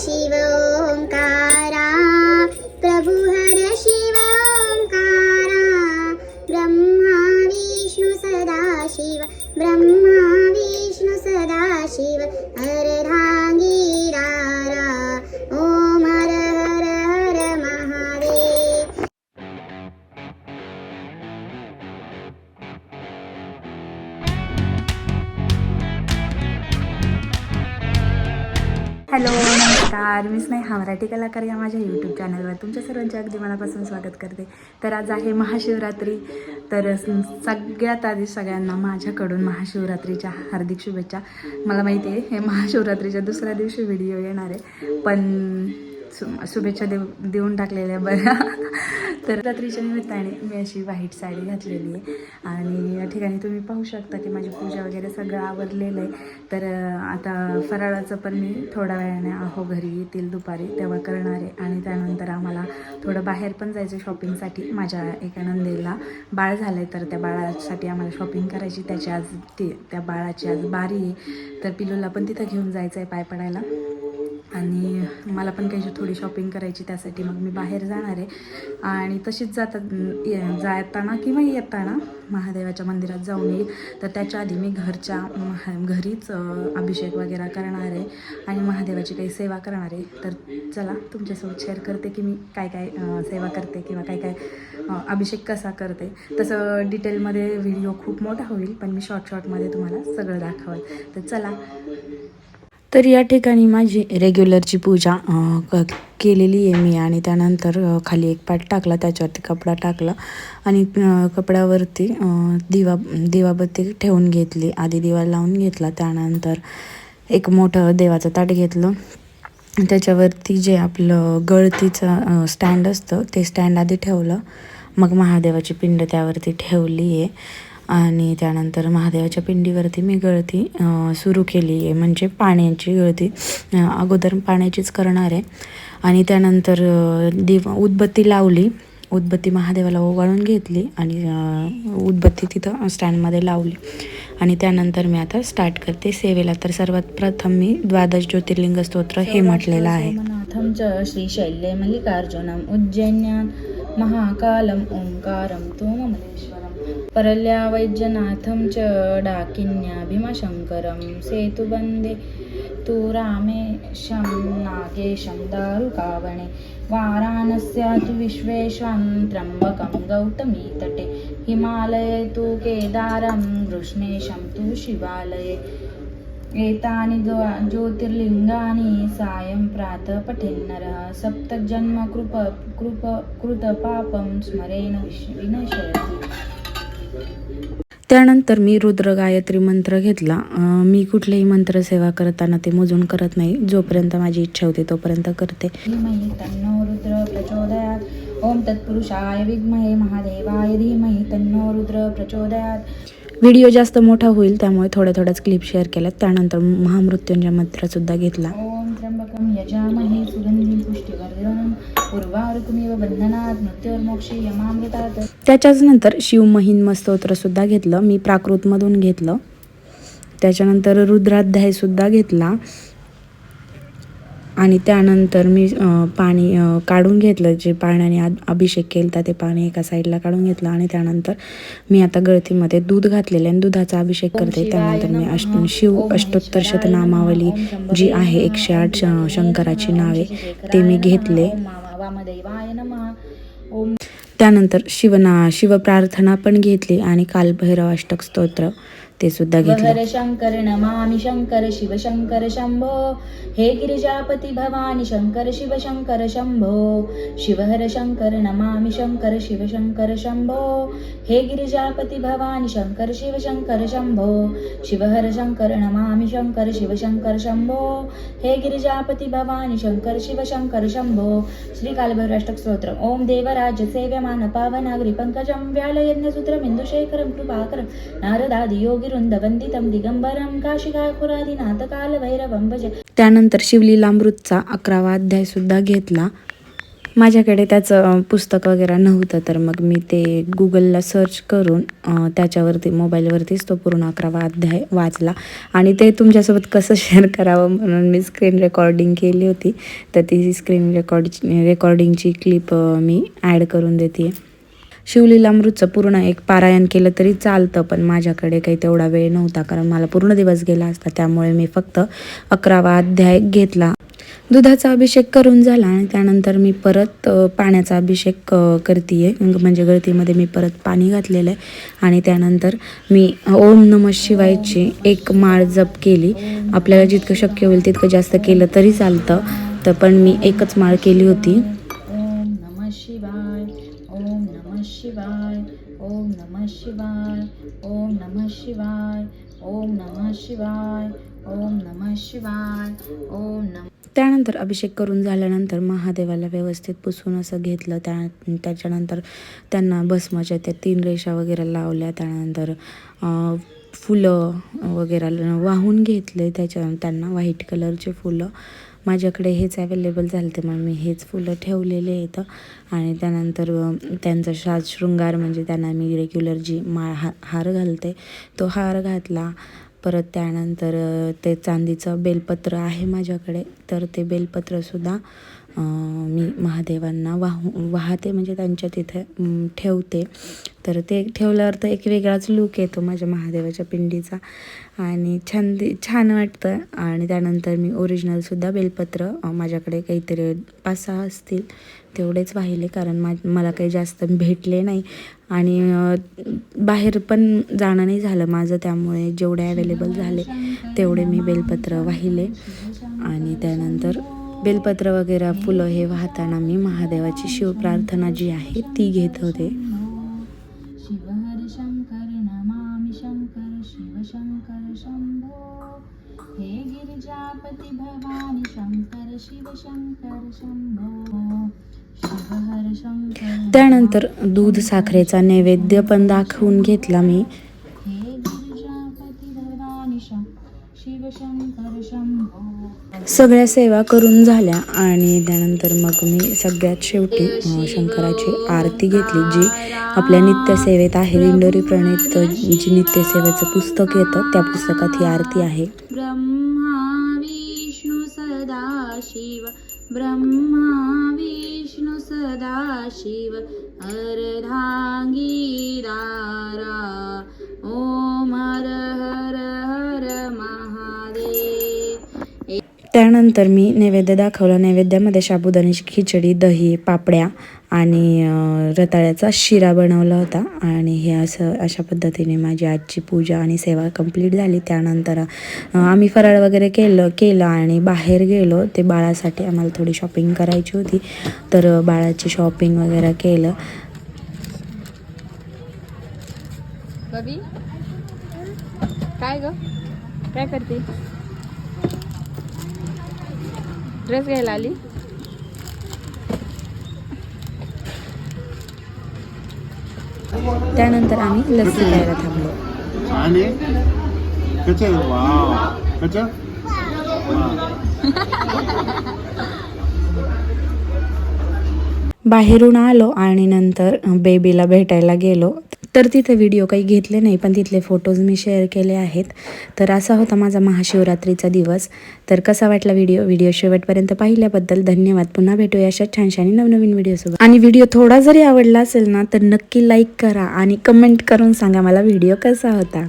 शिव नमस्कार मी स्नेहा मराठी कलाकार या माझ्या यूट्यूब चॅनलवर तुमच्या सर्वांच्या अगदी मनापासून स्वागत करते. तर आज आहे महाशिवरात्री. तर सगळ्यात आधी सगळ्यांना माझ्याकडून महाशिवरात्रीच्या हार्दिक शुभेच्छा. मला माहिती आहे हे महाशिवरात्रीच्या दुसऱ्या दिवशी व्हिडिओ येणार आहे. पण शुभेच्छा देऊ देऊन टाकलेल्या बऱ्या. तर रात्रीच्या निमित्ताने मी अशी व्हाईट साडी घातलेली आहे. आणि या ठिकाणी तुम्ही पाहू शकता की माझी पूजा वगैरे सगळं आवरलेलं आहे. तर आता फराळाचं पण मी थोड्या वेळाने आहो घरी येतील दुपारी तेव्हा करणार आहे. आणि त्यानंतर आम्हाला थोडं बाहेर पण जायचं शॉपिंगसाठी माझ्या एका नंदेला. बाळ झालं आहे तर त्या बाळासाठी आम्हाला शॉपिंग करायची. त्याची आज ती त्या बाळाची आज बारी आहे. तर पिलूला पण तिथं घेऊन जायचं आहे पाय पडायला. आणि मला पण काही थोडी शॉपिंग करायची त्यासाठी मग मी बाहेर जाणार आहे. आणि तशीच जाता ये- जाताना किंवा येताना महादेवाच्या मंदिरात जाऊन येईल. तर त्याच्या आधी मी घरच्या महा घरीच अभिषेक वगैरे करणार आहे. आणि महादेवाची काही सेवा करणार आहे. तर चला तुमच्यासोबत शेअर करते की मी काय काय सेवा करते किंवा काय काय अभिषेक कसा करते. तसं डिटेलमध्ये व्हिडिओ खूप मोठा होईल पण मी शॉर्ट शॉर्टमध्ये तुम्हाला सगळं दाखवेल. तर चला. तर या ठिकाणी माझी रेग्युलरची पूजा क केलेली आहे मी आणि त्यानंतर खाली एक पाट टाकला त्याच्यावरती कपडा टाकला आणि कपड्यावरती दिवा दिवाबत्ती ठेवून घेतली. आधी दिवा लावून घेतला त्यानंतर एक मोठं देवाचं ताट घेतलं. त्याच्यावरती जे आपलं गळतीचं स्टँड असतं ते स्टँड आधी ठेवलं. मग महादेवाची पिंड त्यावरती ठेवली आहे. आणि त्यानंतर महादेवाच्या पिंडीवरती मी गळती सुरू केली आहे. म्हणजे पाण्याची गळती अगोदर पाण्याचीच करणार आहे. आणि त्यानंतर दिव उदबत्ती लावली. उदबत्ती महादेवाला ओवाळून घेतली आणि उदबत्ती तिथं स्टँडमध्ये लावली. आणि त्यानंतर मी आता स्टार्ट करते सेवेला. तर सर्वात प्रथम मी द्वादश ज्योतिर्लिंग स्तोत्र हे म्हटलेलं आहे. सोमनाथं च श्रीशैल्ये मल्लिकार्जुनम् उज्जैन्यां महाकालम् ओङ्कारं तोममलेश्वरं परल्या वैद्यनाथं च डाकिन्या भीमशङ्करं सेतुबन्धे तु रामेशं नागेशं दारुकावणे। वाराणस्यातु विश्वेश्वं त्र्यम्बकं गौतमीतटे। हिमालये तु केदारं कृष्णेशं तु शिवालये। एतानि ज्योतिर्लिङ्गानि सायं प्रातः पठेन्नरः। सप्तजन्म कृप कृप कृतपापं स्मरेण विश् विनश्यति। त्यानंतर मी रुद्र गायत्री मंत्र घेतला. मी कुठलेही मंत्र सेवा करताना ते मोजून करत नाही. जोपर्यंत माझी इच्छा होते तोपर्यंत करते. रुद्र प्रचोदयात्. ॐ तत्पुरुषाय विद्महे महादेवाय धीमहि तन्नो रुद्र प्रचोदयात्. व्हिडिओ जास्त मोठा होईल त्यामुळे थोड्या थोड्याच क्लिप शेअर केल्यात. त्यानंतर महामृत्यूंजय मंत्रसुद्धा घेतला. ॐ त्र्यंबकं यजामहे सुगन्धिं पुष्टिवर्धनम् मृत्योर्मोक्षे यमामृतात्। त्याच्याच नंतर शिवमहिन्म स्तोत्रसुद्धा घेतलं मी प्राकृतमधून घेतलं. त्याच्यानंतर रुद्राध्यायसुद्धा घेतला. आणि त्यानंतर मी पाणी काढून घेतलं जे पाण्याने अभिषेक केला ते पाणी एका साईडला काढून घेतलं. आणि त्यानंतर मी आता गळतीमध्ये दूध घातलेलं आणि दुधाचा अभिषेक करते. त्यानंतर मी अष्ट शिव अष्टोत्तर शतनामावली जी आहे एकशे आठ शंकराची नावे ते मी घेतले. वामदैवाय नम. ओम त्यानंतर शिवना शिवप्रार्थना पण घेतली आणि कालभैरव अष्टक स्तोत्र. ते सुद्धा घेतलं. शंकर नमामि शंकर शिव शंकर शंभो हे गिरिजापती भवानी शंकर शिव शंकर शंभो शिव हर शंकर नमामि शंकर शिव शंकर शंभो हे गिरिजापती भवानी शंकर शिव शंकर शंभो शिव हर शंकर नमामि शंकर शिव शंकर शंभो हे गिरिजापती भवानी शंकर शिव शंकर शंभो श्री कालभैरवाष्टक स्तोत्र ओम देवराज सेव्यमान पावनागरी पंकजं व्यालयज्ञसूत्रमिन्दुशेखरं कृपाकरं नारदादि योगिवृन्दवन्दितं दिगम्बरं काशिकापुरादिनाथकालभैरवं भज त्यानंतर शिवलीलामृतचा अकरावा अध्याय सुद्धा घेतला. माझ्याकडे त्याचं पुस्तक वगैरे नव्हतं तर मग मी ते गुगलला सर्च करून त्याच्यावरती मोबाईलवरतीच तो पूर्ण अकरावा अध्याय वाचला. आणि ते तुमच्यासोबत कसं शेअर करावं म्हणून मी स्क्रीन रेकॉर्डिंग केली होती. तर ती स्क्रीन रेकॉर्ड रेकॉर्डिंगची क्लिप मी ॲड करून देते शिवलीलामृतचं पूर्ण एक पारायण केलं तरी चालतं पण माझ्याकडे काही तेवढा वेळ नव्हता कारण मला पूर्ण दिवस गेला असता. त्यामुळे मी फक्त अकरावा अध्याय घेतला. दुधाचा अभिषेक करून झाला आणि त्यानंतर मी परत पाण्याचा अभिषेक करते आहे म्हणजे गळतीमध्ये मी परत पाणी घातलेलं आहे आणि त्यानंतर मी ओम नम शिवायची एक माळ जप केली. आपल्याला जितकं शक्य होईल तितकं जास्त केलं तरी चालतं. तर पण मी एकच माळ केली होती. ओम नमः शिवाय ओम नमः शिवाय ओम नमः शिवाय ओम नमः शिवाय ओम नमः शिवाय ओम नम. त्यानंतर अभिषेक करून झाल्यानंतर महादेवाला व्यवस्थित पुसून असं घेतलं. त्या त्याच्यानंतर त्यांना भस्माच्या त्या तीन रेषा वगैरे लावल्या. त्यानंतर फुलं वगैरे ल- वाहून घेतले. त्याच्या त्यांना व्हाईट कलरचे फुलं माझ्याकडे हेच अवेलेबल झालं ते मग मी हेच फुलं ठेवलेले आहेत. आणि त्यानंतर त्यांचा साज शृंगार म्हणजे त्यांना मी रेग्युलर जी मा हा हार घालते तो हार घातला. परत त्यानंतर ते चांदीचं बेलपत्र आहे माझ्याकडे. तर ते बेलपत्रसुद्धा मी महादेवांना वाहू वाहते म्हणजे त्यांच्या तिथे ठेवते. तर ते ठेवल्यावर तर एक वेगळाच लूक येतो माझ्या महादेवाच्या पिंडीचा. आणि छान छान वाटतं. आणि त्यानंतर मी ओरिजिनलसुद्धा बेलपत्र माझ्याकडे काहीतरी पाच सहा असतील तेवढेच वाहिले कारण मा मला काही जास्त भेटले नाही. आणि बाहेर पण जाणं नाही झालं माझं त्यामुळे जेवढे अवेलेबल झाले तेवढे मी बेलपत्र वाहिले. आणि त्यानंतर बेलपत्र वगैरे फुलं हे वाहताना मी महादेवाची शिवप्रार्थना जी आहे ती घेत होते. शिव हर शंकर हे गिरिजापती भवानी शिव शंभो. शंकर त्यानंतर दूध साखरेचा नैवेद्य पण दाखवून घेतला मी. सगळ्या सेवा करून झाल्या आणि त्यानंतर मग मी सगळ्यात शेवटी शंकराची आरती घेतली जी आपल्या नित्यसेवेत आहे. दिंडोरी प्रणित जी नित्यसेवेचं पुस्तक येतं त्या पुस्तकात ही आरती आहे. ब्रह्मा विष्णू सदा शिव. ब्रह्मा विष्णू सदा शिव. त्यानंतर मी नैवेद्य दाखवला. नैवेद्यामध्ये साबुदाण्याची खिचडी दही पापड्या आणि रताळ्याचा शिरा बनवला होता. आणि हे असं अशा पद्धतीने माझी आजची पूजा आणि सेवा कंप्लीट झाली. त्यानंतर आम्ही फराळ वगैरे केलं केलं आणि बाहेर गेलो. ते बाळासाठी आम्हाला थोडी शॉपिंग करायची होती. तर बाळाची शॉपिंग वगैरे केलं. काय ग? काय करते? ड्रेस घ्यायला आली. त्यानंतर आम्ही लस्सी प्यायला थांबलो. बाहेरून आलो आणि नंतर बेबीला भेटायला गेलो. तर तिथे व्हिडिओ काही घेतले नाही पण तिथले फोटोज मी शेअर केले आहेत. तर असा होता माझा महाशिवरात्रीचा दिवस. तर कसा वाटला व्हिडिओ व्हिडिओ शेवटपर्यंत पाहिल्याबद्दल धन्यवाद. पुन्हा भेटूया अशा छानशा आणि नवनवीन व्हिडिओसोबत आणि व्हिडिओ थोडा जरी आवडला असेल ना तर नक्की लाईक करा आणि कमेंट करून सांगा मला व्हिडिओ कसा होता.